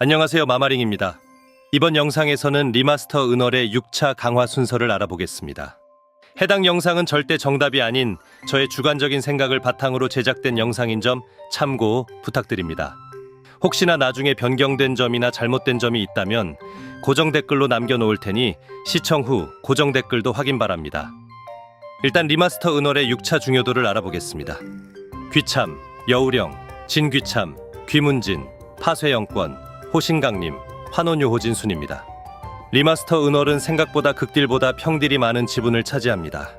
안녕하세요 마마링입니다. 이번 영상에서는 리마스터 은월의 6차 강화 순서를 알아보겠습니다. 해당 영상은 절대 정답이 아닌 저의 주관적인 생각을 바탕으로 제작된 영상인 점 참고 부탁드립니다. 혹시나 나중에 변경된 점이나 잘못된 점이 있다면 고정 댓글로 남겨놓을 테니 시청 후 고정 댓글도 확인 바랍니다. 일단 리마스터 은월의 6차 중요도를 알아보겠습니다. 귀참, 여우령, 진귀참, 귀문진, 파쇄영권, 호신강림, 환원요호진 순입니다. 리마스터 은월은 생각보다 극딜보다 평딜이 많은 지분을 차지합니다.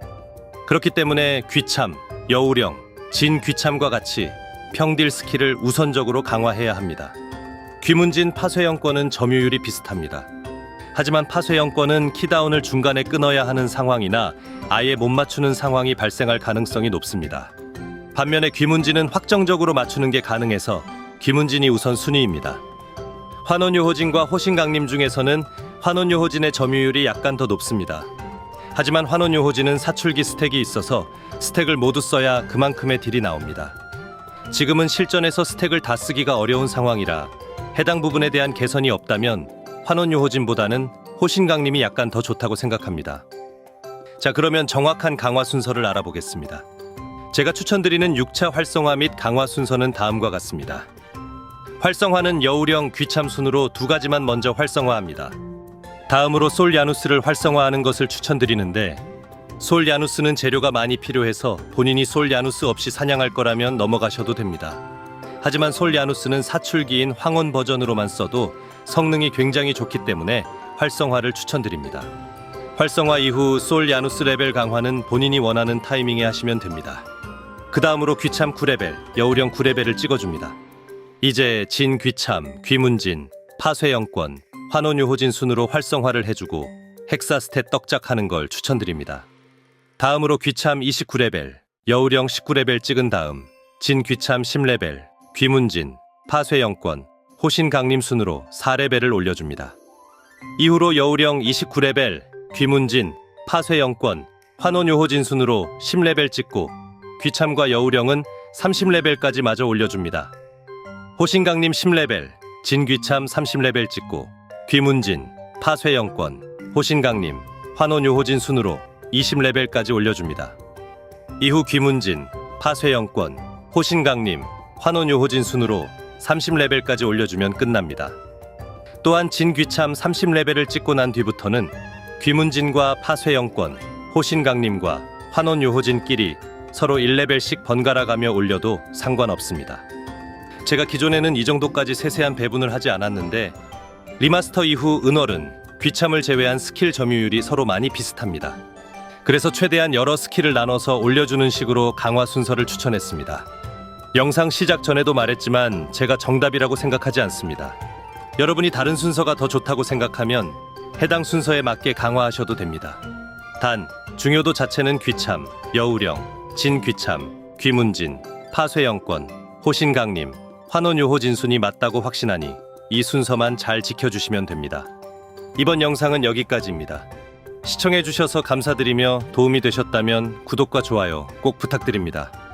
그렇기 때문에 귀참, 여우령, 진귀참과 같이 평딜 스킬을 우선적으로 강화해야 합니다. 귀문진 파쇄영권은 점유율이 비슷합니다. 하지만 파쇄영권은 키다운을 중간에 끊어야 하는 상황이나 아예 못 맞추는 상황이 발생할 가능성이 높습니다. 반면에 귀문진은 확정적으로 맞추는 게 가능해서 귀문진이 우선 순위입니다. 환원요호진과 호신강림 중에서는 환원요호진의 점유율이 약간 더 높습니다. 하지만 환원요호진은 사출기 스택이 있어서 스택을 모두 써야 그만큼의 딜이 나옵니다. 지금은 실전에서 스택을 다 쓰기가 어려운 상황이라 해당 부분에 대한 개선이 없다면 환원요호진보다는 호신강림이 약간 더 좋다고 생각합니다. 자, 그러면 정확한 강화 순서를 알아보겠습니다. 제가 추천드리는 6차 활성화 및 강화 순서는 다음과 같습니다. 활성화는 여우령 귀참 순으로 두 가지만 먼저 활성화합니다. 다음으로 솔 야누스를 활성화하는 것을 추천드리는데 솔 야누스는 재료가 많이 필요해서 본인이 솔 야누스 없이 사냥할 거라면 넘어가셔도 됩니다. 하지만 솔 야누스는 사출기인 황혼 버전으로만 써도 성능이 굉장히 좋기 때문에 활성화를 추천드립니다. 활성화 이후 솔 야누스 레벨 강화는 본인이 원하는 타이밍에 하시면 됩니다. 그 다음으로 귀참 9레벨, 여우령 9레벨을 찍어줍니다. 이제 진 귀참, 귀문진, 파쇄영권, 환원유호진 순으로 활성화를 해주고 헥사 스탯 떡작하는 걸 추천드립니다. 다음으로 귀참 29레벨, 여우령 19레벨 찍은 다음 진 귀참 10레벨, 귀문진, 파쇄영권, 호신강림 순으로 4레벨을 올려줍니다. 이후로 여우령 29레벨, 귀문진, 파쇄영권, 환원요호진 순으로 10레벨 찍고 귀참과 여우령은 30레벨까지 마저 올려줍니다. 호신강림 10레벨, 진귀참 30레벨 찍고 귀문진, 파쇄영권, 호신강림, 환원요호진 순으로 20레벨까지 올려줍니다. 이후 귀문진, 파쇄영권, 호신강림, 환원요호진 순으로 30레벨까지 올려주면 끝납니다. 또한 진귀참 30레벨을 찍고 난 뒤부터는 귀문진과 파쇄영권, 호신강림과 환원요호진끼리 서로 1레벨씩 번갈아 가며 올려도 상관없습니다. 제가 기존에는 이 정도까지 세세한 배분을 하지 않았는데 리마스터 이후 은월은 귀참을 제외한 스킬 점유율이 서로 많이 비슷합니다. 그래서 최대한 여러 스킬을 나눠서 올려주는 식으로 강화 순서를 추천했습니다. 영상 시작 전에도 말했지만 제가 정답이라고 생각하지 않습니다. 여러분이 다른 순서가 더 좋다고 생각하면 해당 순서에 맞게 강화하셔도 됩니다. 단 중요도 자체는 귀참, 여우령, 진귀참, 귀문진, 파쇄영권, 호신강림, 환원 요호 진 순이 맞다고 확신하니 이 순서만 잘 지켜주시면 됩니다. 이번 영상은 여기까지입니다. 시청해주셔서 감사드리며 도움이 되셨다면 구독과 좋아요 꼭 부탁드립니다.